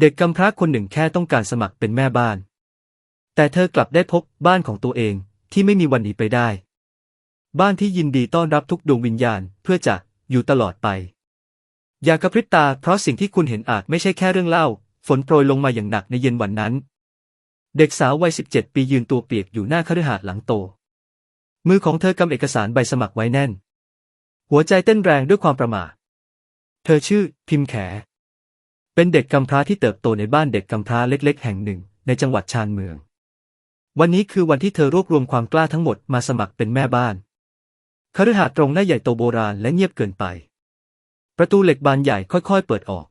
เด็กกำพร้าคนหนึ่งแค่ต้องการสมัครเป็นแม่บ้าน แต่เธอกลับได้พบบ้านของตัวเองที่ไม่มีวันหนีไปได้ บ้านที่ยินดีต้อนรับทุกดวงวิญญาณเพื่อจะอยู่ตลอดไป อย่ากระพริบตาเพราะสิ่งที่คุณเห็นอาจไม่ใช่แค่เรื่องเล่า ฝนโปรยลงมาอย่างหนักในเย็นวันนั้น เด็กสาววัย 17 ปียืนตัวเปียกอยู่หน้าคฤหาสน์หลังโต มือของเธอกำเอกสารใบสมัครไว้แน่น หัวใจเต้นแรงด้วยความประหม่าเธอชื่อ พิมพ์แข เป็นเด็กกำพร้าที่เติบโตในบ้านเด็กกำพร้าเล็ก ๆ แห่งหนึ่ง ในจังหวัดชานเมือง วันนี้คือวันที่เธอรวบรวมความกล้าทั้งหมดมาสมัครเป็นแม่บ้านคฤหาสน์ตรงหน้าใหญ่โตโบราณและเงียบเกินไป ประตูเหล็กบานใหญ่ค่อยๆ เปิดออก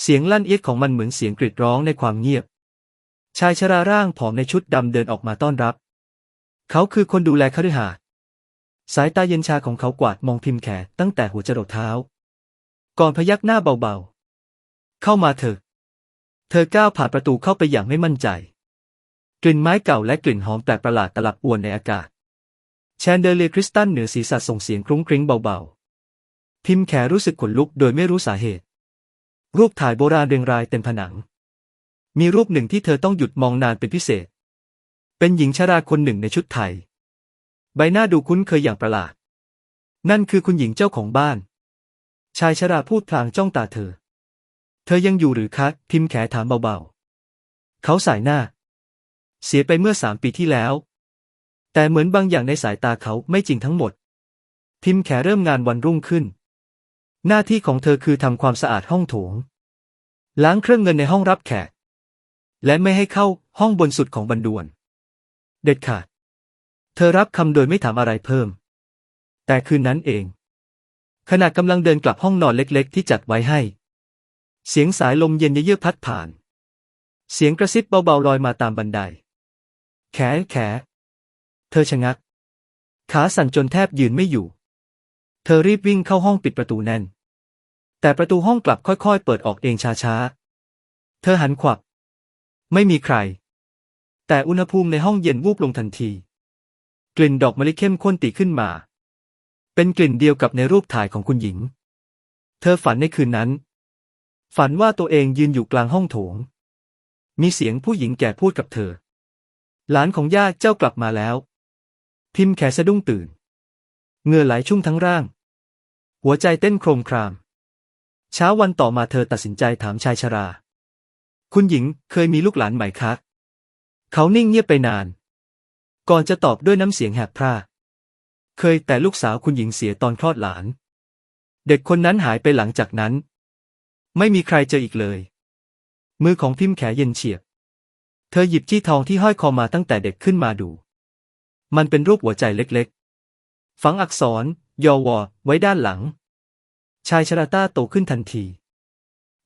เสียงลั่นเอียดของมันเหมือนเสียงกรีดร้องในความเงียบ ชายชราร่างผอมในชุดดำเดินออกมาต้อนรับ เขาคือคนดูแลคฤหาสน์สายตาเย็นชาของเขากวาดมองพิมพ์แขตั้งแต่หัวจรดเท้า ก่อนพยักหน้าเบาๆ เข้ามาเถอะ เธอก้าวผ่านประตูเข้าไปอย่างไม่มั่นใจ กลิ่นไม้เก่าและกลิ่นหอมแปลกประหลาดตลับอวนในอากาศ แชนเดอเลียคริสตัลเหนือศีรษะส่งเสียงครุ้งคริ้งเบาๆ พิมพ์แขรู้สึกขนลุกโดยไม่รู้สาเหตุ รูปถ่ายโบราณเรียงรายเต็มผนัง มีรูปหนึ่งที่เธอต้องหยุดมองนานเป็นพิเศษ เป็นหญิงชราคนหนึ่งในชุดไทย ใบหน้าดูคุ้นเคยอย่างประหลาด นั่นคือคุณหญิงเจ้าของบ้าน ชายชราพูดพลางจ้องตาเธอ เธอยังอยู่หรือคะ พิมแขถามเบาๆ เขาสายหน้า เสียไปเมื่อสามปีที่แล้ว แต่เหมือนบางอย่างในสายตาเขาไม่จริงทั้งหมด พิมแขเริ่มงานวันรุ่งขึ้น หน้าที่ของเธอคือทำความสะอาดห้องโถง ล้างเครื่องเงินในห้องรับแขก และไม่ให้เข้าห้องบนสุดของบันดวน เด็ดขาด เธอรับคำโดยไม่ถามอะไรเพิ่ม แต่คืนนั้นเอง ขณะกำลังเดินกลับห้องนอนเล็ก ๆ ที่จัดไว้ให้ เสียงสายลมเย็นเยือกพัดผ่าน เสียงกระซิบเบาๆลอยมาตามบันได แขแข เธอชะงัก ขาสั่นจนแทบยืนไม่อยู่ เธอรีบวิ่งเข้าห้องปิดประตูแน่น แต่ประตูห้องกลับค่อยๆ เปิดออกเองช้าๆ เธอหันขวับ ไม่มีใคร แต่อุณหภูมิในห้องเย็นวูบลงทันที กลิ่นดอกมะลิเข้มข้นตีขึ้นมา เป็นกลิ่นเดียวกับในรูปถ่ายของคุณหญิง เธอฝันในคืนนั้น ฝันว่าตัวเองยืนอยู่กลางห้องโถง มีเสียงผู้หญิงแก่พูดกับเธอ หลานของย่าเจ้ากลับมาแล้ว พิมพ์แขสะดุ้งตื่นเหงื่อไหลชุ่มทั้งร่าง หัวใจเต้นโครมคราม เช้าวันต่อมาเธอตัดสินใจถามชายชรา คุณหญิงเคยมีลูกหลานไหมคะ เขานิ่งเงียบไปนาน ก่อนจะตอบด้วยน้ำเสียงแหบพร่า เคยแต่ลูกสาวคุณหญิงเสียตอนคลอดหลาน เด็กคนนั้นหายไปหลังจากนั้น ไม่มีใครเจออีกเลย มือของพิมพ์แขเย็นเฉียบ เธอหยิบจี้ทองที่ห้อยคอมาตั้งแต่เด็กขึ้นมาดู มันเป็นรูปหัวใจเล็กๆ ฝังอักษร ยอวอไว้ด้านหลัง ชายชราต้าโตขึ้นทันที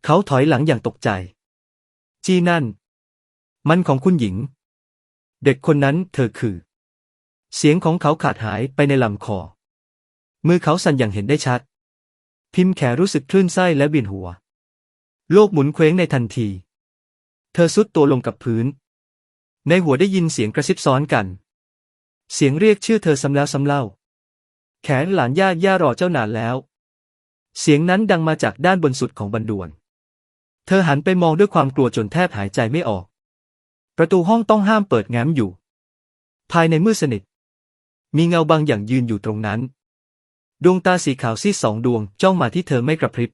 เขาถอยหลังอย่างตกใจ จี้นั่น มันของคุณหญิง เด็กคนนั้นเธอคือ เสียงของเขาขาดหายไปในลำคอ มือเขาสั่นอย่างเห็นได้ชัด พิมพ์แขรู้สึกคลื่นไส้และเวียนหัว โลกหมุนเคว้งในทันที เธอซุดตัวลงกับพื้น ในหัวได้ยินเสียงกระซิบซ้อนกัน เสียงเรียกชื่อเธอซ้ำแล้วซ้ำเล่า แขนหลานย่าย่ารอเจ้านานแล้ว เสียงนั้นดังมาจากด้านบนสุดของบันดวน เธอหันไปมองด้วยความกลัวจนแทบหายใจไม่ออก ประตูห้องต้องห้ามเปิดแง้มอยู่ ภายในมืดสนิท มีเงาบางอย่างยืนอยู่ตรงนั้น ดวงตาสีขาวซีดสองดวงจ้องมาที่เธอไม่กระพริบ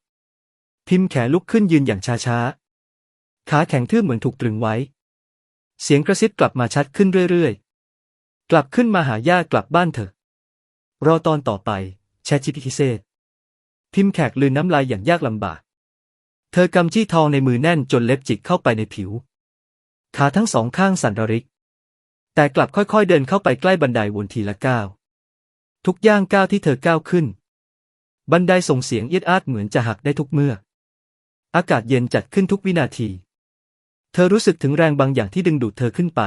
พิมพ์แขลุกขึ้นยืนอย่างช้าๆ ขาแข็งทื่อเหมือนถูกตรึงไว้ เสียงกระซิบกลับมาชัดขึ้นเรื่อยๆ กลับขึ้นมาหาย่ากลับบ้านเถอะ รอตอนต่อไป แชทชิพิเศษ พิมพ์แขกลืนน้ำลายอย่างยากลำบาก เธอกำจี้ทองในมือแน่นจนเล็บจิกเข้าไปในผิว ขาทั้งสองข้างสั่นระริก แต่กลับค่อยๆเดินเข้าไปใกล้บันไดวนทีละก้าว ทุกย่างก้าวที่เธอก้าวขึ้น บันไดส่งเสียงเอียดอาดเหมือนจะหักได้ทุกเมื่อ อากาศเย็นจัดขึ้นทุกวินาที เธอรู้สึกถึงแรงบางอย่างที่ดึงดูดเธอขึ้นไป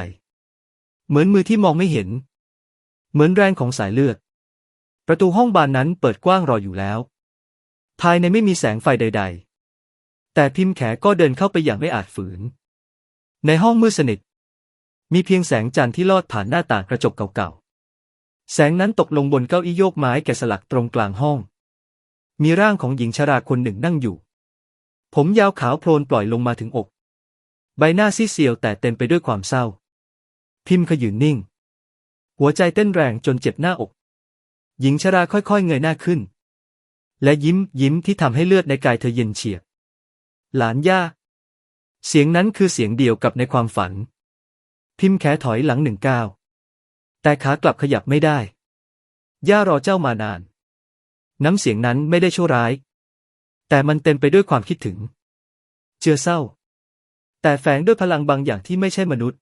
เหมือนมือที่มองไม่เห็น เหมือนแรงของสายเลือด ประตูห้องบานนั้นเปิดกว้างรออยู่แล้ว ภายในไม่มีแสงไฟใด ๆ แต่พิมพ์แขก็เดินเข้าไปอย่างไม่อาจฝืน ในห้องมืดสนิท มีเพียงแสงจันทร์ที่ลอดผ่านหน้าต่างกระจกเก่าๆ แสงนั้นตกลงบนเก้าอี้โยกไม้แกะสลักตรงกลางห้อง มีร่างของหญิงชราคนหนึ่งนั่งอยู่ ผมยาวขาวโพลนปล่อยลงมาถึงอก ใบหน้าซีเซียวแต่เต็มไปด้วยความเศร้า พิมพ์ขยืนนิ่ง หัวใจเต้นแรงจนเจ็บหน้าอก หญิงชราค่อยๆเงยหน้าขึ้น และยิ้มยิ้มที่ทำให้เลือดในกายเธอเย็นเฉียบ หลานย่า เสียงนั้นคือเสียงเดียวกับในความฝัน พิมพ์แขถอยหลังหนึ่งก้าว แต่ขากลับขยับไม่ได้ ย่ารอเจ้ามานาน น้ำเสียงนั้นไม่ได้ชั่วร้าย แต่มันเต็มไปด้วยความคิดถึง เจือเศร้า แต่แฝงด้วยพลังบางอย่างที่ไม่ใช่มนุษย์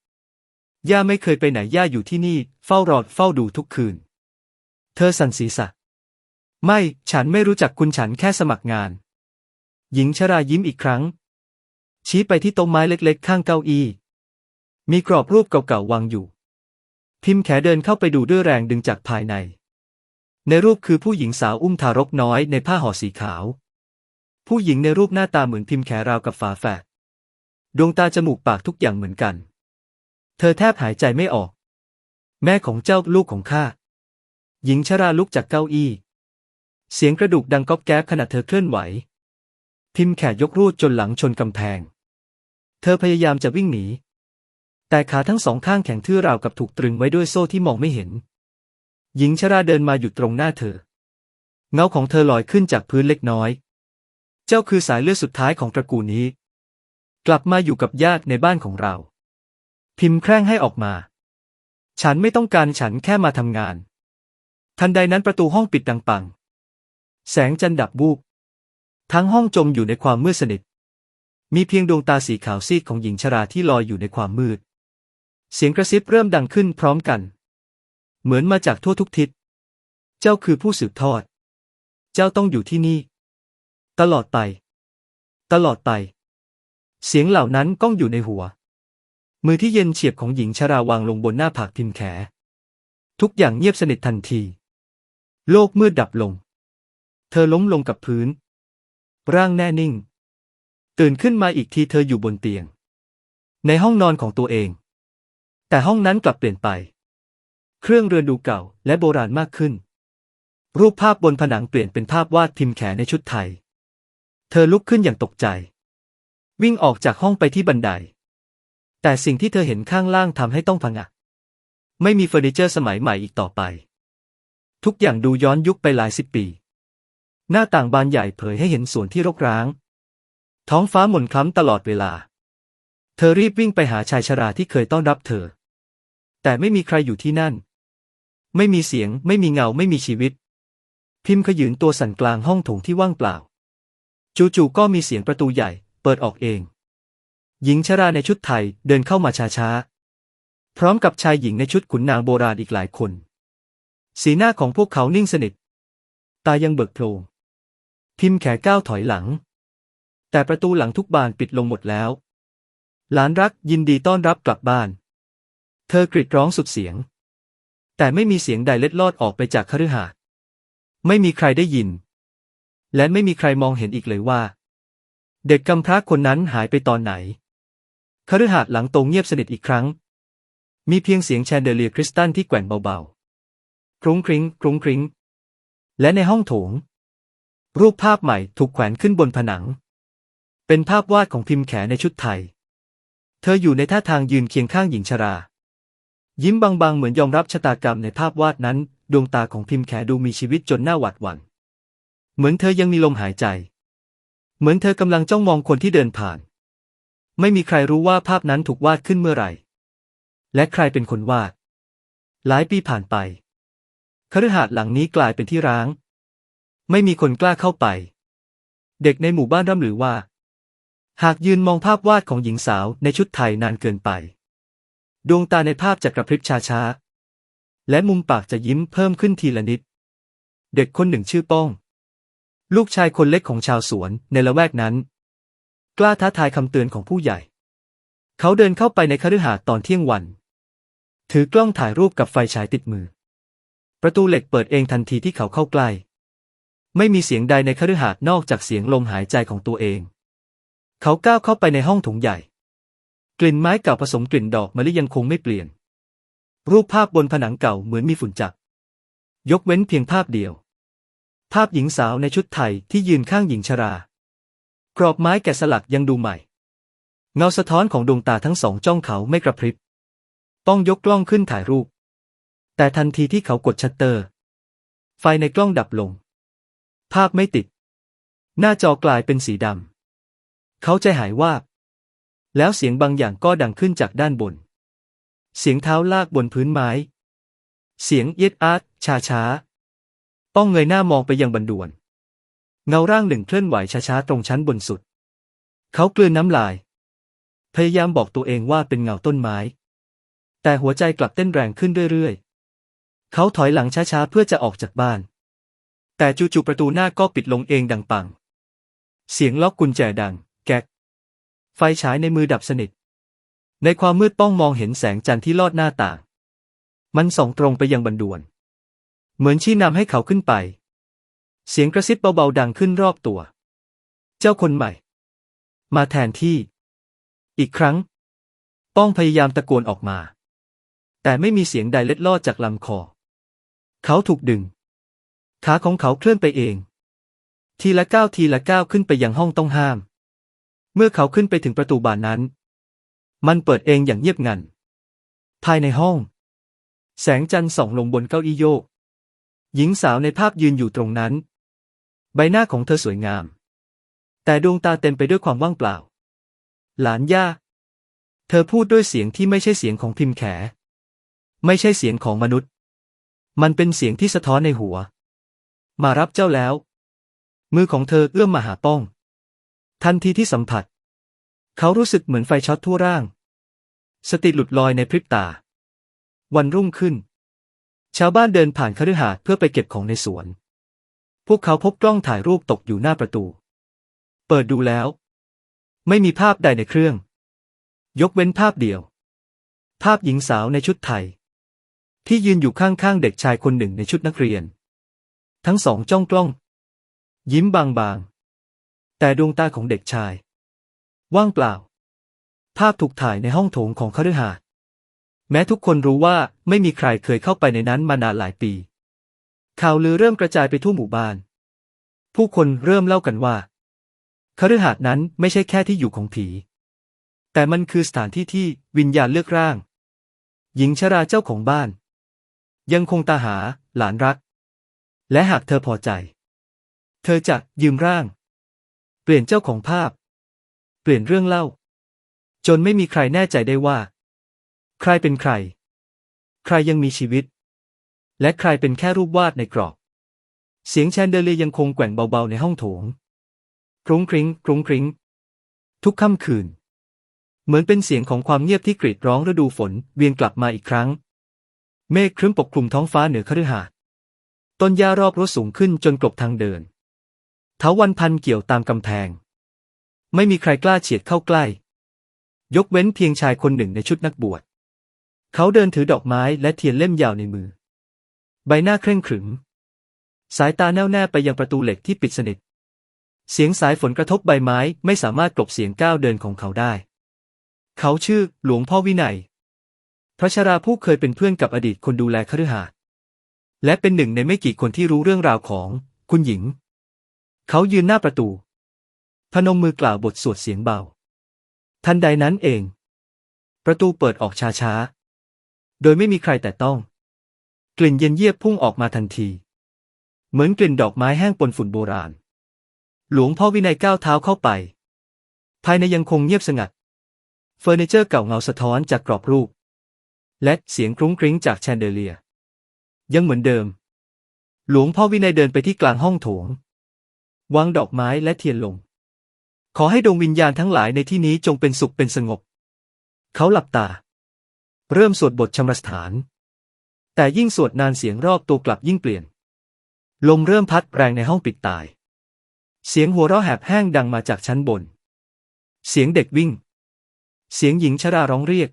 ย่าไม่เคยไปไหนย่าอยู่ที่นี่ เฝ้ารอเฝ้าดูทุกคืน เธอสั่นศีรษะ ไม่ฉันไม่รู้จักคุณฉันแค่สมัครงาน หญิงชรายิ้มอีกครั้ง ชี้ไปที่โต๊ะไม้เล็กๆ ข้างเก้าอี้มีกรอบรูปเก่าๆวางอยู่ พิมพ์แขเดินเข้าไปดูด้วยแรงดึงจากภายใน ในรูปคือผู้หญิงสาวอุ้มทารกน้อยในผ้าห่อสีขาว ผู้หญิงในรูปหน้าตาเหมือนพิมพ์แขราวกับฝาแฝดดวงตาจมูกปากทุกอย่างเหมือนกัน เธอแทบหายใจไม่ออก แม่ของเจ้าลูกของข้า หญิงชราลุกจากเก้าอี้ เสียงกระดูกดังก๊อบแก๊บขณะเธอเคลื่อนไหว พิมพ์แขยกรูดจนหลังชนกำแพง เธอพยายามจะวิ่งหนี แต่ขาทั้งสองข้างแข็งทื่อราวกับถูกตรึงไว้ด้วยโซ่ที่มองไม่เห็น หญิงชราเดินมาหยุดตรงหน้าเธอ เงาของเธอลอยขึ้นจากพื้นเล็กน้อย เจ้าคือสายเลือดสุดท้ายของตระกูลนี้ กลับมาอยู่กับญาติในบ้านของเรา พิมพ์แคร่งให้ออกมา ฉันไม่ต้องการฉันแค่มาทำงาน ทันใดนั้นประตูห้องปิดดังปัง แสงจันดับบูบทั้งห้องจมอยู่ในความมืดสนิท มีเพียงดวงตาสีขาวซีดของหญิงชราที่ลอยอยู่ในความมืด เสียงกระซิบเริ่มดังขึ้นพร้อมกัน เหมือนมาจากทั่วทุกทิศ เจ้าคือผู้สืบทอด เจ้าต้องอยู่ที่นี่ ตลอดไป ตลอดไป เสียงเหล่านั้นก้องอยู่ในหัว มือที่เย็นเฉียบของหญิงชราวางลงบนหน้าผากพิมพ์แข ทุกอย่างเงียบสนิททันที โลกมืดดับลง เธอล้มลงกับพื้น ร่างแน่นิ่ง ตื่นขึ้นมาอีกทีเธออยู่บนเตียง ในห้องนอนของตัวเอง แต่ห้องนั้นกลับเปลี่ยนไป เครื่องเรือนดูเก่าและโบราณมากขึ้นรูปภาพบนผนังเปลี่ยนเป็นภาพวาดพิมพ์แขในชุดไทย เธอลุกขึ้นอย่างตกใจ วิ่งออกจากห้องไปที่บันได แต่สิ่งที่เธอเห็นข้างล่างทำให้ต้องผงะไม่มีเฟอร์นิเจอร์สมัยใหม่อีกต่อไป ทุกอย่างดูย้อนยุคไปหลายสิบปี หน้าต่างบานใหญ่เผยให้เห็นสวนที่รกร้าง ท้องฟ้าหม่นคล้ำตลอดเวลา เธอรีบวิ่งไปหาชายชราที่เคยต้อนรับเธอ แต่ไม่มีใครอยู่ที่นั่น ไม่มีเสียง ไม่มีเงา ไม่มีชีวิต พิมพ์ขยืนตัวสั่นกลางห้องโถงที่ว่างเปล่า จู่ๆก็มีเสียงประตูใหญ่ เปิดออกเอง หญิงชราในชุดไทยเดินเข้ามาช้าๆ พร้อมกับชายหญิงในชุดขุนนางโบราณอีกหลายคน สีหน้าของพวกเขานิ่งสนิท ตายังเบิกโพลงพิมพ์แขก้าวถอยหลัง แต่ประตูหลังทุกบานปิดลงหมดแล้ว หลานรักยินดีต้อนรับกลับบ้าน เธอกรีดร้องสุดเสียง แต่ไม่มีเสียงใดเล็ดลอดออกไปจากคฤหาสน์ไม่มีใครได้ยิน และไม่มีใครมองเห็นอีกเลยว่า เด็กกำพร้าคนนั้นหายไปตอนไหนคฤหาสน์หลังโตงเงียบสนิทอีกครั้ง มีเพียงเสียงแชนเดเลียคริสตัลที่แกว่งเบาๆ ครุ้งคริ้ง ครุ้งคริ้ง และในห้องโถง รูปภาพใหม่ถูกแขวนขึ้นบนผนัง เป็นภาพวาดของพิมพ์แขในชุดไทย เธออยู่ในท่าทางยืนเคียงข้างหญิงชรา ยิ้มบางๆ เหมือนยอมรับชะตากรรมในภาพวาดนั้น ดวงตาของพิมพ์แขดูมีชีวิตจนน่าหวาดหวั่น เหมือนเธอยังมีลมหายใจ เหมือนเธอกำลังจ้องมองคนที่เดินผ่าน ไม่มีใครรู้ว่าภาพนั้นถูกวาดขึ้นเมื่อไหร่ และใครเป็นคนวาด หลายปีผ่านไปคฤหาสน์หลังนี้กลายเป็นที่ร้าง ไม่มีคนกล้าเข้าไป เด็กในหมู่บ้านร่ำลือว่า หากยืนมองภาพวาดของหญิงสาวในชุดไทยนานเกินไป ดวงตาในภาพจะกระพริบช้าๆและมุมปากจะยิ้มเพิ่มขึ้นทีละนิด เด็กคนหนึ่งชื่อป้อง ลูกชายคนเล็กของชาวสวนในละแวกนั้น กล้าท้าทายคำเตือนของผู้ใหญ่ เขาเดินเข้าไปในคฤหาสน์ตอนเที่ยงวัน ถือกล้องถ่ายรูปกับไฟฉายติดมือ ประตูเหล็กเปิดเองทันทีที่เขาเข้าใกล้ ไม่มีเสียงใดในคฤหาสน์นอกจากเสียงลมหายใจของตัวเอง เขาก้าวเข้าไปในห้องโถงใหญ่ กลิ่นไม้เก่าผสมกลิ่นดอกมะลิยังคงไม่เปลี่ยน รูปภาพบนผนังเก่าเหมือนมีฝุ่นจับ ยกเว้นเพียงภาพเดียว ภาพหญิงสาวในชุดไทยที่ยืนข้างหญิงชรา กรอบไม้แกะสลักยังดูใหม่ เงาสะท้อนของดวงตาทั้งสองจ้องเขาไม่กระพริบ ต้องยกกล้องขึ้นถ่ายรูป แต่ทันทีที่เขากดชัตเตอร์ ไฟในกล้องดับลง ภาพไม่ติด หน้าจอกลายเป็นสีดำ เขาใจหายวาบ แล้วเสียงบางอย่างก็ดังขึ้นจากด้านบน เสียงเท้าลากบนพื้นไม้ เสียงเย็ดอาร์ตช้าช้า ต้องเงยหน้ามองไปยังบันดวน เงาร่างหนึ่งเคลื่อนไหวช้าๆตรงชั้นบนสุด เขากลืนน้ำลาย พยายามบอกตัวเองว่าเป็นเงาต้นไม้ แต่หัวใจกลับเต้นแรงขึ้นเรื่อยๆ เขาถอยหลังช้าๆเพื่อจะออกจากบ้าน แต่จู่ๆประตูหน้าก็ปิดลงเองดังปัง เสียงล็อกกุญแจดัง แก๊ก ไฟฉายในมือดับสนิท ในความมืดป้องมองเห็นแสงจันทร์ที่ลอดหน้าต่าง มันส่องตรงไปยังบันดวน เหมือนชี้นำให้เขาขึ้นไป เสียงกระซิบเบาๆดังขึ้นรอบตัว เจ้าคนใหม่ มาแทนที่ อีกครั้ง ป้องพยายามตะโกนออกมา แต่ไม่มีเสียงใดเล็ดลอดจากลำคอ เขาถูกดึง ขาของเขาเคลื่อนไปเอง ทีละก้าวทีละก้าวขึ้นไปยังห้องต้องห้าม เมื่อเขาขึ้นไปถึงประตูบานนั้น มันเปิดเองอย่างเงียบงัน ภายในห้อง แสงจันทร์ส่องลงบนเก้าอี้โยก หญิงสาวในภาพยืนอยู่ตรงนั้น ใบหน้าของเธอสวยงาม แต่ดวงตาเต็มไปด้วยความว่างเปล่า หลานย่า เธอพูดด้วยเสียงที่ไม่ใช่เสียงของพิมแข ไม่ใช่เสียงของมนุษย์ มันเป็นเสียงที่สะท้อนในหัว มารับเจ้าแล้ว มือของเธอเอื้อมมาหาป้อง ทันทีที่สัมผัส เขารู้สึกเหมือนไฟช็อตทั่วร่าง สติหลุดลอยในพริบตา วันรุ่งขึ้น ชาวบ้านเดินผ่านคฤหาสน์เพื่อไปเก็บของในสวน พวกเขาพบกล้องถ่ายรูปตกอยู่หน้าประตู เปิดดูแล้ว ไม่มีภาพใดในเครื่อง ยกเว้นภาพเดียว ภาพหญิงสาวในชุดไทย ที่ยืนอยู่ข้างๆเด็กชายคนหนึ่งในชุดนักเรียน ทั้งสองจ้องกล้อง ยิ้มบางๆ แต่ดวงตาของเด็กชาย ว่างเปล่า ภาพถูกถ่ายในห้องโถงของคฤหาสน์ แม้ทุกคนรู้ว่าไม่มีใครเคยเข้าไปในนั้นมานานหลายปี ข่าวลือเริ่มกระจายไปทั่วหมู่บ้าน ผู้คนเริ่มเล่ากันว่าคฤหาสน์นั้นไม่ใช่แค่ที่อยู่ของผี แต่มันคือสถานที่ที่วิญญาณเลือกร่าง หญิงชราเจ้าของบ้าน ยังคงตาหา หลานรัก และหากเธอพอใจ เธอจะยืมร่าง เปลี่ยนเจ้าของภาพ เปลี่ยนเรื่องเล่า จนไม่มีใครแน่ใจได้ว่า ใครเป็นใคร ใครยังมีชีวิต และใครเป็นแค่รูปวาดในกรอบ เสียงแชนเดเลียยังคงแกว่งเบาๆในห้องโถงกรุงกริ้งกรุงกริ้ง ทุกค่ำคืน เหมือนเป็นเสียงของความเงียบที่กรีดร้องฤดูฝนเวียนกลับมาอีกครั้ง เมฆครึ้มปกคลุมท้องฟ้าเหนือคฤหาสน์ต้นหญ้ารอบรถสูงขึ้นจนกลบทางเดินเถาวันพันเกี่ยวตามกำแพง ไม่มีใครกล้าเฉียดเข้าใกล้ ยกเว้นเพียงชายคนหนึ่งในชุดนักบวช เขาเดินถือดอกไม้และเทียนเล่มยาวในมือ ใบหน้าเคร่งขรึม สายตาแน่วแน่ไปยังประตูเหล็กที่ปิดสนิท เสียงสายฝนกระทบใบไม้ไม่สามารถกลบเสียงก้าวเดินของเขาได้ เขาชื่อหลวงพ่อวินัย พระชราผู้เคยเป็นเพื่อนกับอดีตคนดูแลคฤหาสน์และเป็นหนึ่งในไม่กี่คนที่รู้เรื่องราวของคุณหญิง เขายืนหน้าประตู พนมมือกล่าวบทสวดเสียงเบา ทันใดนั้นเอง ประตูเปิดออกช้าๆ โดยไม่มีใครแต่ต้อง กลิ่นเย็นเยียบพุ่งออกมาทันที เหมือนกลิ่นดอกไม้แห้งปนฝุ่นโบราณ หลวงพ่อวินัยก้าวเท้าเข้าไป ภายในยังคงเงียบสงัด เฟอร์นิเจอร์เก่าเงาสะท้อนจากกรอบรูป และเสียงกรุ้งกริ้งจากแชนเดเลีย ยังเหมือนเดิม หลวงพ่อวินัยเดินไปที่กลางห้องโถง วางดอกไม้และเทียนลง ขอให้ดวงวิญญาณทั้งหลายในที่นี้จงเป็นสุขเป็นสงบ เขาหลับตา เริ่มสวดบทชำระสถาน แต่ยิ่งสวดนานเสียงรอบตัวกลับยิ่งเปลี่ยน ลมเริ่มพัดแรงในห้องปิดตาย เสียงหัวเราะแหบแห้งดังมาจากชั้นบน เสียงเด็กวิ่ง เสียงหญิงชราร้องเรียก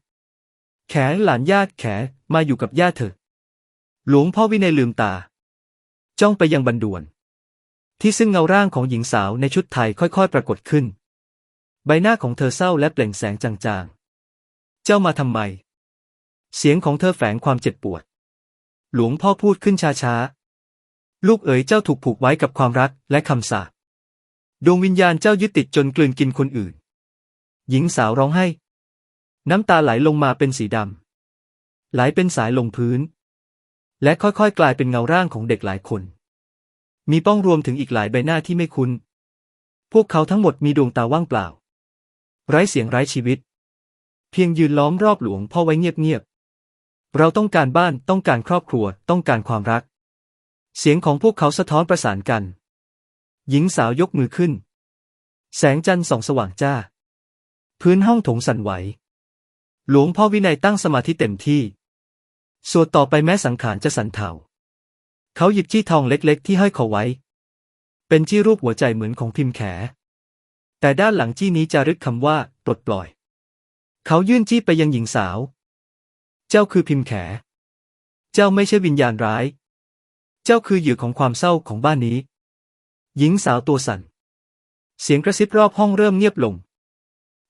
แขหลานญาติแขมาอยู่กับญาติเถอะ หลวงพ่อวินัยลืมตา จ้องไปยังบันดวน ที่ซึ่งเงาร่างของหญิงสาวในชุดไทยค่อยๆ ปรากฏขึ้น ใบหน้าของเธอเศร้าและเปล่งแสงจางๆ เจ้ามาทำไม เสียงของเธอแฝงความเจ็บปวด หลวงพ่อพูดขึ้นช้าๆ ลูกเอ๋ยเจ้าถูกผูกไว้กับความรักและคำสาปดวงวิญญาณเจ้ายึดติดจนกลืนกินคนอื่น หญิงสาวร้องไห้ น้ำตาไหลลงมาเป็นสีดำ ไหลเป็นสายลงพื้น และค่อยๆ กลายเป็นเงาร่างของเด็กหลายคน มีป้องรวมถึงอีกหลายใบหน้าที่ไม่คุ้น พวกเขาทั้งหมดมีดวงตาว่างเปล่า ไร้เสียงไร้ชีวิต เพียงยืนล้อมรอบหลวงพ่อไว้เงียบๆ เราต้องการบ้านต้องการครอบครัวต้องการความรัก เสียงของพวกเขาสะท้อนประสานกัน หญิงสาวยกมือขึ้น แสงจันทร์ส่องสว่างจ้า พื้นห้องถงสั่นไหว หลวงพ่อวินัยตั้งสมาธิเต็มที่สวดต่อไปแม้สังขารจะสั่นเทาเขาหยิบจี้ทองเล็กๆ ที่ห้อยคอไว้ เป็นจี้รูปหัวใจเหมือนของพิมพ์แข แต่ด้านหลังจี้นี้จะรึกคำว่าปลดปล่อย เขายื่นจี้ไปยังหญิงสาว เจ้าคือพิมแข เจ้าไม่ใช่วิญญาณร้าย เจ้าคือเหยื่อของความเศร้าของบ้านนี้ หญิงสาวตัวสั่น เสียงกระซิบรอบห้องเริ่มเงียบลง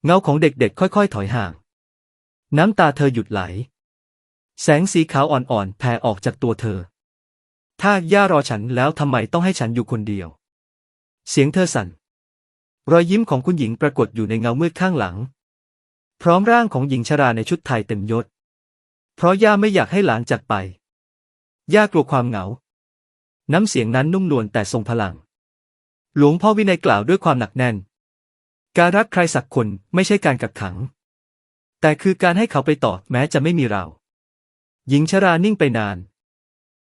เงาของเด็กๆ ค่อยๆ ถอยห่าง น้ำตาเธอหยุดไหล แสงสีขาวอ่อนๆ แผ่ออกจากตัวเธอ ถ้าย่ารอฉันแล้วทำไมต้องให้ฉันอยู่คนเดียว เสียงเธอสั่น รอยยิ้มของคุณหญิงปรากฏอยู่ในเงามืดข้างหลัง พร้อมร่างของหญิงชราในชุดไทยเต็มยศ เพราะย่าไม่อยากให้หลานจากไป ย่ากลัวความเหงา น้ำเสียงนั้นนุ่มนวลแต่ทรงพลัง หลวงพ่อวินัยกล่าวด้วยความหนักแน่น การรักใครสักคนไม่ใช่การกักขัง แต่คือการให้เขาไปต่อแม้จะไม่มีเรา หญิงชรานิ่งไปนาน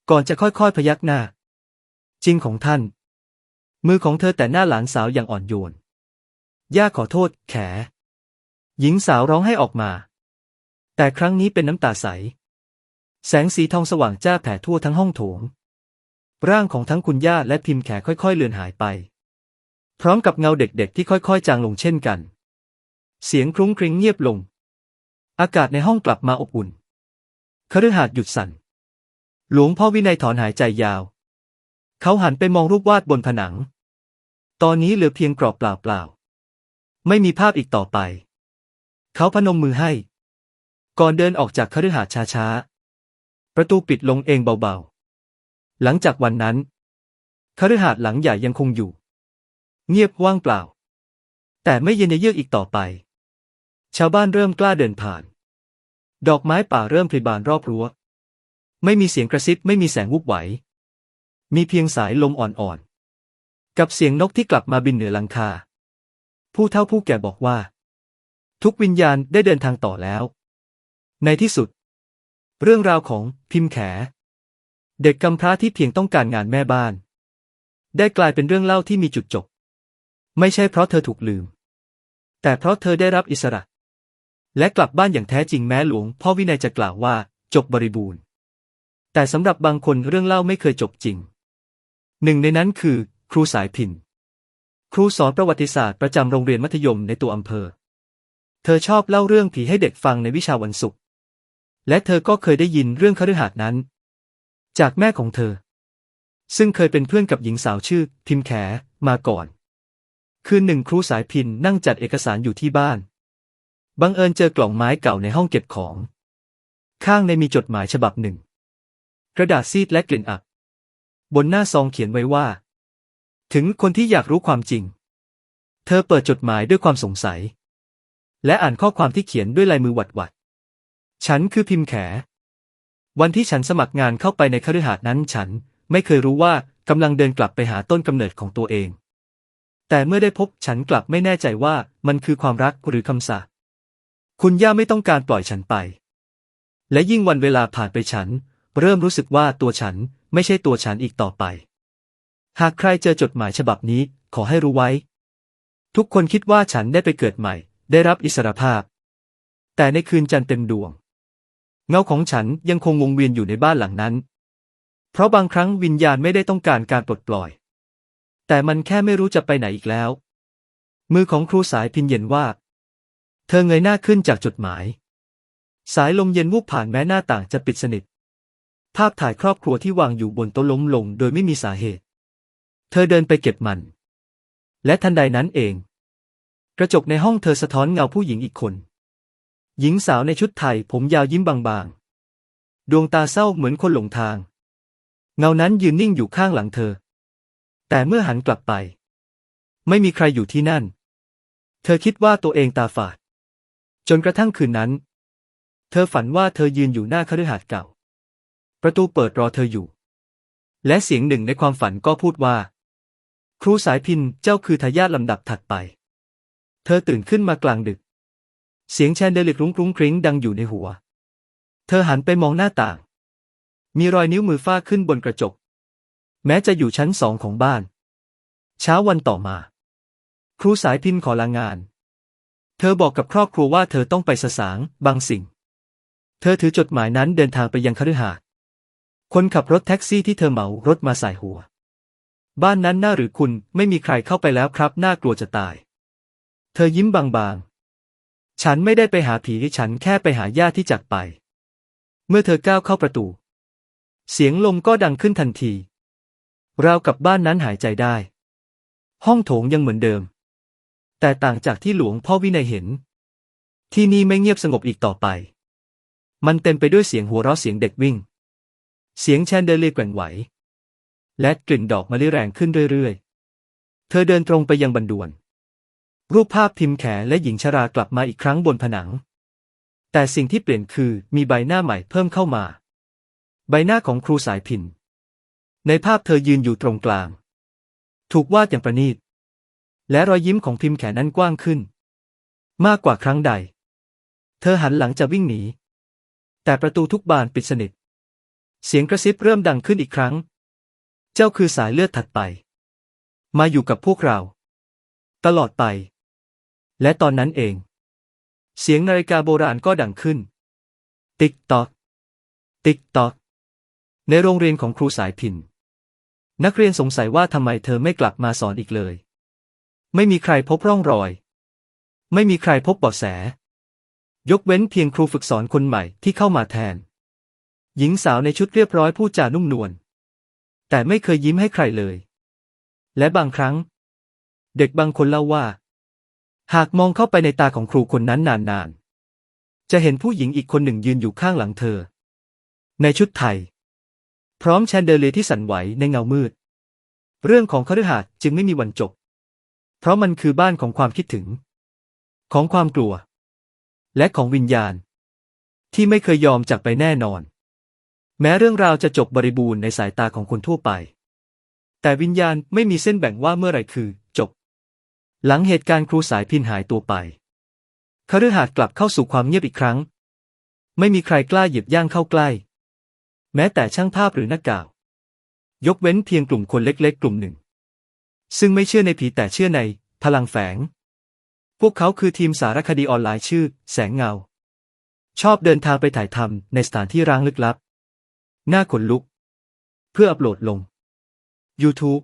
ก่อนจะค่อยๆพยักหน้า จริงของท่าน มือของเธอแต่หน้าหลานสาวอย่างอ่อนโยน ย่าขอโทษ แข หญิงสาวร้องให้ออกมา แต่ครั้งนี้เป็นน้ำตาใส แสงสีทองสว่างจ้าแผ่ทั่วทั้งห้องโถง ร่างของทั้งคุณย่าและพิมแขค่อยๆ เลือนหายไป พร้อมกับเงาเด็กๆที่ค่อยๆ จางลงเช่นกัน เสียงครุ้งคริ้งเงียบลง อากาศในห้องกลับมาอบอุ่นคฤหาสน์หยุดสั่น หลวงพ่อวินัยถอนหายใจยาว เขาหันไปมองรูปวาดบนผนัง ตอนนี้เหลือเพียงกรอบเปล่าๆ ไม่มีภาพอีกต่อไป เขาพนมมือให้ ก่อนเดินออกจากคฤหาสน์ช้าๆ ประตูปิดลงเองเบาๆ หลังจากวันนั้นคฤหาสน์หลังใหญ่ยังคงอยู่ เงียบว่างเปล่า แต่ไม่เย็นเยือกอีกต่อไป ชาวบ้านเริ่มกล้าเดินผ่าน ดอกไม้ป่าเริ่มพลิบานรอบรั้ว ไม่มีเสียงกระซิบไม่มีแสงวุบไหว มีเพียงสายลมอ่อนๆ กับเสียงนกที่กลับมาบินเหนือหลังคา ผู้เฒ่าผู้แก่บอกว่า ทุกวิญญาณได้เดินทางต่อแล้ว ในที่สุด เรื่องราวของพิมพ์แข เด็กกำพร้าที่เพียงต้องการงานแม่บ้าน ได้กลายเป็นเรื่องเล่าที่มีจุดจบ ไม่ใช่เพราะเธอถูกลืม แต่เพราะเธอได้รับอิสระ และกลับบ้านอย่างแท้จริงแม้หลวงพ่อวินัยจะกล่าวว่าจบบริบูรณ์ แต่สำหรับบางคนเรื่องเล่าไม่เคยจบจริง หนึ่งในนั้นคือ ครูสายพินครูสอนประวัติศาสตร์ประจำโรงเรียนมัธยมในตัวอำเภอ เธอชอบเล่าเรื่องผีให้เด็กฟังในวิชาวันศุกร์ และเธอก็เคยได้ยินเรื่องคฤหาสน์นั้น จากแม่ของเธอ ซึ่งเคยเป็นเพื่อนกับหญิงสาวชื่อ พิมแขมาก่อน คืนหนึ่งครูสายพินนั่งจัดเอกสารอยู่ที่บ้าน บังเอิญเจอกล่องไม้เก่าในห้องเก็บของ ข้างในมีจดหมายฉบับหนึ่ง กระดาษซีดและกลิ่นอับ บนหน้าซองเขียนไว้ว่า ถึงคนที่อยากรู้ความจริง เธอเปิดจดหมายด้วยความสงสัย และอ่านข้อความที่เขียนด้วยลายมือหวัดหวัด ฉันคือพิมพ์แข วันที่ฉันสมัครงานเข้าไปในคฤหาสน์นั้นฉันไม่เคยรู้ว่ากำลังเดินกลับไปหาต้นกำเนิดของตัวเอง แต่เมื่อได้พบฉันกลับไม่แน่ใจว่ามันคือความรักหรือคำสาปคุณย่าไม่ต้องการปล่อยฉันไป และยิ่งวันเวลาผ่านไปฉัน เริ่มรู้สึกว่าตัวฉันไม่ใช่ตัวฉันอีกต่อไป หากใครเจอจดหมายฉบับนี้ขอให้รู้ไว้ ทุกคนคิดว่าฉันได้ไปเกิดใหม่ ได้รับอิสรภาพ แต่ในคืนจันทร์เต็มดวง เงาของฉันยังคงวงเวียนอยู่ในบ้านหลังนั้น เพราะบางครั้งวิญญาณไม่ได้ต้องการการปลดปล่อย แต่มันแค่ไม่รู้จะไปไหนอีกแล้ว มือของครูสายพินเย็นว่า เธอเงยหน้าขึ้นจากจดหมาย สายลมเย็นวูบผ่านแม้หน้าต่างจะปิดสนิท ภาพถ่ายครอบครัวที่วางอยู่บนโต๊ะล้มลงโดยไม่มีสาเหตุ เธอเดินไปเก็บมัน และทันใดนั้นเอง กระจกในห้องเธอสะท้อนเงาผู้หญิงอีกคน หญิงสาวในชุดไทยผมยาวยิ้มบางๆ ดวงตาเศร้าเหมือนคนหลงทาง เงานั้นยืนนิ่งอยู่ข้างหลังเธอ แต่เมื่อหันกลับไป ไม่มีใครอยู่ที่นั่น เธอคิดว่าตัวเองตาฝาด จนกระทั่งคืนนั้น เธอฝันว่าเธอยืนอยู่หน้าคฤหาสน์เก่า ประตูเปิดรอเธออยู่ และเสียงหนึ่งในความฝันก็พูดว่า ครูสายพินเจ้าคือทายาทลำดับถัดไป เธอตื่นขึ้นมากลางดึก เสียงแชนเดลิกรุ้งรุ้งกริ้งดังอยู่ในหัว เธอหันไปมองหน้าต่าง มีรอยนิ้วมือฟาขึ้นบนกระจก แม้จะอยู่ชั้นสองของบ้าน เช้าวันต่อมา ครูสายพินขอลางาน เธอบอกกับครอบครัวว่าเธอต้องไปสสางบางสิ่ง เธอถือจดหมายนั้นเดินทางไปยังคฤหาสน์คนขับรถแท็กซี่ที่เธอเหมารถมาใส่หัว บ้านนั้นน่าหรือคุณไม่มีใครเข้าไปแล้วครับ น่ากลัวจะตาย เธอยิ้มบางๆ ฉันไม่ได้ไปหาผีฉันแค่ไปหาญาติที่จากไป เมื่อเธอก้าวเข้าประตู เสียงลมก็ดังขึ้นทันที ราวกับบ้านนั้นหายใจได้ ห้องโถงยังเหมือนเดิม แต่ต่างจากที่หลวงพ่อวินัยเห็น ที่นี่ไม่เงียบสงบอีกต่อไป มันเต็มไปด้วยเสียงหัวเราะเสียงเด็กวิ่ง เสียงแชนเดอเลียแกว่งไหว และกลิ่นดอกมะลิแรงขึ้นเรื่อยๆ เธอเดินตรงไปยังบันดวน รูปภาพพิมพ์แขและหญิงชรากลับมาอีกครั้งบนผนัง แต่สิ่งที่เปลี่ยนคือมีใบหน้าใหม่เพิ่มเข้ามา ใบหน้าของครูสายพิน ในภาพเธอยืนอยู่ตรงกลาง ถูกวาดอย่างประณีต และรอยยิ้มของพิมพ์แขนนั้นกว้างขึ้น มากกว่าครั้งใด เธอหันหลังจะวิ่งหนี แต่ประตูทุกบานปิดสนิท เสียงกระซิบเริ่มดังขึ้นอีกครั้ง เจ้าคือสายเลือดถัดไป มาอยู่กับพวกเรา ตลอดไป และตอนนั้นเอง เสียงนาฬิกาโบราณก็ดังขึ้น ติ๊กตอก ติ๊กตอก ในโรงเรียนของครูสายพิน นักเรียนสงสัยว่าทำไมเธอไม่กลับมาสอนอีกเลย ไม่มีใครพบร่องรอย ไม่มีใครพบเบาะแส ยกเว้นเพียงครูฝึกสอนคนใหม่ที่เข้ามาแทน หญิงสาวในชุดเรียบร้อยพูดจานุ่มนวล แต่ไม่เคยยิ้มให้ใครเลย และบางครั้ง เด็กบางคนเล่าว่า หากมองเข้าไปในตาของครูคนนั้นนานๆ จะเห็นผู้หญิงอีกคนหนึ่งยืนอยู่ข้างหลังเธอ ในชุดไทย พร้อมแชนเดอเลียที่สั่นไหวในเงามืด เรื่องของคฤหาสน์จึงไม่มีวันจบ เพราะมันคือบ้านของความคิดถึง ของความกลัว และของวิญญาณ ที่ไม่เคยยอมจากไปแน่นอน แม้เรื่องราวจะจบบริบูรณ์ในสายตาของคนทั่วไป แต่วิญญาณไม่มีเส้นแบ่งว่าเมื่อไหร่คือ หลังเหตุการณ์ครูสายพินหายตัวไปคฤหาสน์กลับเข้าสู่ความเงียบอีกครั้ง ไม่มีใครกล้าหยียบย่างเข้าใกล้ แม้แต่ช่างภาพหรือนักกล่าวยกเว้นเพียงกลุ่มคนเล็กๆ กลุ่มหนึ่ง ซึ่งไม่เชื่อในผีแต่เชื่อใน พลังแฝง พวกเขาคือทีมสารคดีออนไลน์ชื่อ แสงเงา ชอบเดินทางไปถ่ายทำในสถานที่ร้างลึกลับ หน้าขนลุก เพื่ออัปโหลดลง YouTube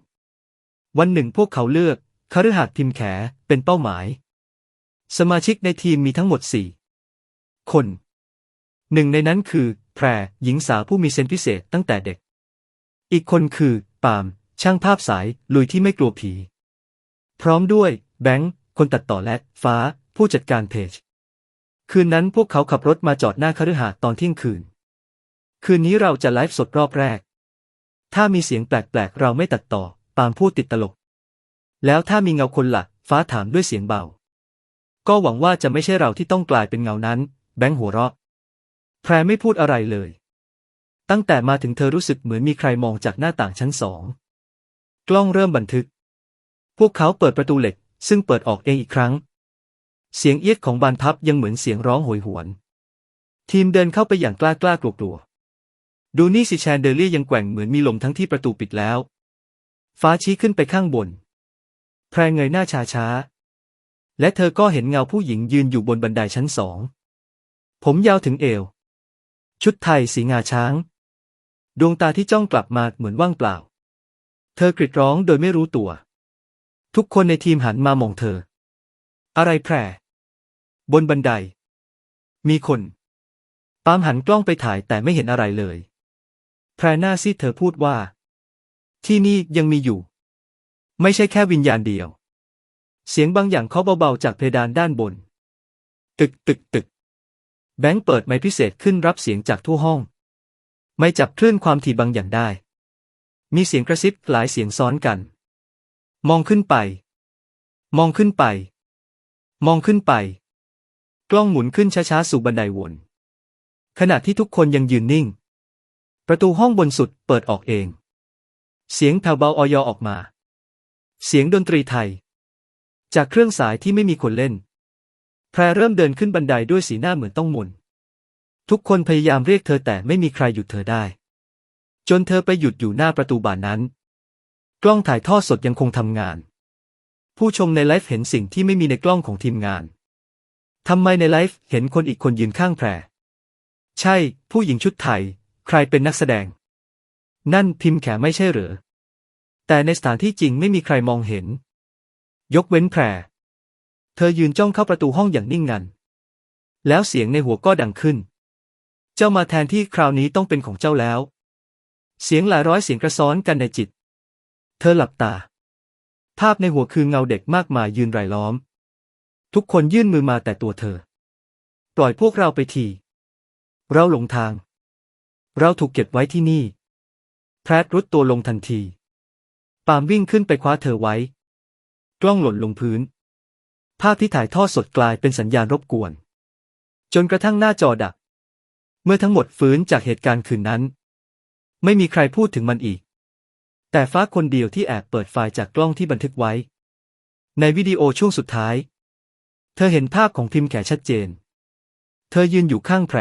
วันหนึ่งพวกเขาเลือก คฤหาสน์พิมแขเป็นเป้าหมาย สมาชิกในทีมมีทั้งหมดสี่คน หนึ่งในนั้นคือ แพร หญิงสาวผู้มีเซนส์พิเศษตั้งแต่เด็ก อีกคนคือ ปาม ช่างภาพสาย ลุยที่ไม่กลัวผี พร้อมด้วย แบงค์ คนตัดต่อและ ฟ้า ผู้จัดการเพจ คืนนั้นพวกเขาขับรถมาจอดหน้าคฤหาสน์ตอนเที่ยงคืน คืนนี้เราจะไลฟ์สดรอบแรก ถ้ามีเสียงแปลกๆ เราไม่ตัดต่อ ปามพูดติดตลก แล้วถ้ามีเงาคนละ่ะ ฟ้าถามด้วยเสียงเบา ก็หวังว่าจะไม่ใช่เราที่ต้องกลายเป็นเงานั้น แบงค์หัวเราะ แพรไม่พูดอะไรเลย ตั้งแต่มาถึงเธอรู้สึกเหมือนมีใครมองจากหน้าต่างชั้นสอง กล้องเริ่มบันทึก พวกเขาเปิดประตูเหล็ก ซึ่งเปิดออกเองอีกครั้ง เสียงเอียดของบานพับยังเหมือนเสียงร้องโหยหวน ทีมเดินเข้าไปอย่างกล้ากล้ากลัวกลัวๆดูนี่สิแชนเดอเลียร์ยังแกว่งเหมือนมีลมทั้งที่ประตูปิดแล้ว ฟ้าชี้ขึ้นไปข้างบน พรเงยหน้าช้าช้าๆและเธอก็เห็นเงาผู้หญิงยืนอยู่บนบันไดชั้นสอง ผมยาวถึงเอว ชุดไทยสีงาช้าง ดวงตาที่จ้องกลับมาเหมือนว่างเปล่า เธอกรีดร้องโดยไม่รู้ตัว ทุกคนในทีมหันมามองเธอ อะไรแพรบนบันได มีคน ปาล์มหันกล้องไปถ่ายแต่ไม่เห็นอะไรเลย แพรหน้าซีดเธอพูดว่า ที่นี่ยังมีอยู่ ไม่ใช่แค่วิญญาณเดียว เสียงบางอย่างเคาะเบาๆจากเพดานด้านบน ตึกตึกตึก แบงค์เปิดไมค์พิเศษขึ้นรับเสียงจากทั่วห้อง ไม่จับคลื่นความถี่บางอย่างได้ มีเสียงกระซิบหลายเสียงซ้อนกัน มองขึ้นไป มองขึ้นไป มองขึ้นไป กล้องหมุนขึ้นช้าๆสู่บันไดวน ขณะที่ทุกคนยังยืนนิ่ง ประตูห้องบนสุดเปิดออกเอง เสียงแผ่วเบาออยออกมา เสียงดนตรีไทย จากเครื่องสายที่ไม่มีคนเล่น แพรเริ่มเดินขึ้นบันไดด้วยสีหน้าเหมือนต้องหมุนทุกคนพยายามเรียกเธอแต่ไม่มีใครหยุดเธอได้ จนเธอไปหยุดอยู่หน้าประตูบานนั้น กล้องถ่ายทอดสดยังคงทำงาน ผู้ชมในไลฟ์เห็นสิ่งที่ไม่มีในกล้องของทีมงานทำไมในไลฟ์เห็นคนอีกคนยืนข้างแพร ใช่ ผู้หญิงชุดไทย ใครเป็นนักแสดง นั่นพิมพ์แขไม่ใช่หรือ แต่ในสถานที่จริงไม่มีใครมองเห็น ยกเว้นแพร เธอยืนจ้องเข้าประตูห้องอย่างนิ่งงัน แล้วเสียงในหัวก็ดังขึ้น เจ้ามาแทนที่คราวนี้ต้องเป็นของเจ้าแล้ว เสียงหลายร้อยเสียงกระซ้อนกันในจิต เธอหลับตา ภาพในหัวคือเงาเด็กมากมายยืนรายล้อม ทุกคนยื่นมือมาแต่ตัวเธอ ปล่อยพวกเราไปที เราหลงทาง เราถูกเก็บไว้ที่นี่ แพรรุดตัวลงทันที ปาล์มวิ่งขึ้นไปคว้าเธอไว้ กล้องหล่นลงพื้น ภาพที่ถ่ายทอดสดกลายเป็นสัญญาณรบกวน จนกระทั่งหน้าจอดับ เมื่อทั้งหมดฟื้นจากเหตุการณ์คืนนั้น ไม่มีใครพูดถึงมันอีก แต่ฟ้าคนเดียวที่แอบเปิดไฟล์จากกล้องที่บันทึกไว้ ในวิดีโอช่วงสุดท้าย เธอเห็นภาพของพิมพ์แขชัดเจน เธอยืนอยู่ข้างแพร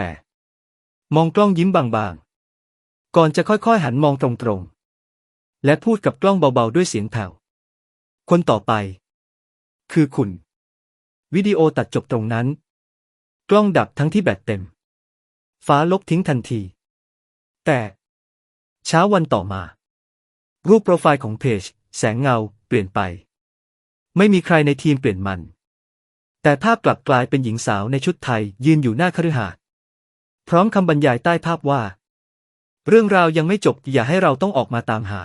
มองกล้องยิ้มบางๆ ก่อนจะค่อยๆหันมองตรงๆ และพูดกับกล้องเบาๆด้วยเสียงแผ่ว คนต่อไป คือคุณ วิดีโอตัดจบตรงนั้น กล้องดับทั้งที่แบตเต็ม ฟ้าลบทิ้งทันที แต่เช้าวันต่อมา รูปโปรไฟล์ของเพจ แสงเงาเปลี่ยนไป ไม่มีใครในทีมเปลี่ยนมัน แต่ภาพกลับกลายเป็นหญิงสาวในชุดไทยยืนอยู่หน้าคฤหาสน์พร้อมคำบรรยายใต้ภาพว่า เรื่องราวยังไม่จบอย่าให้เราต้องออกมาตามหา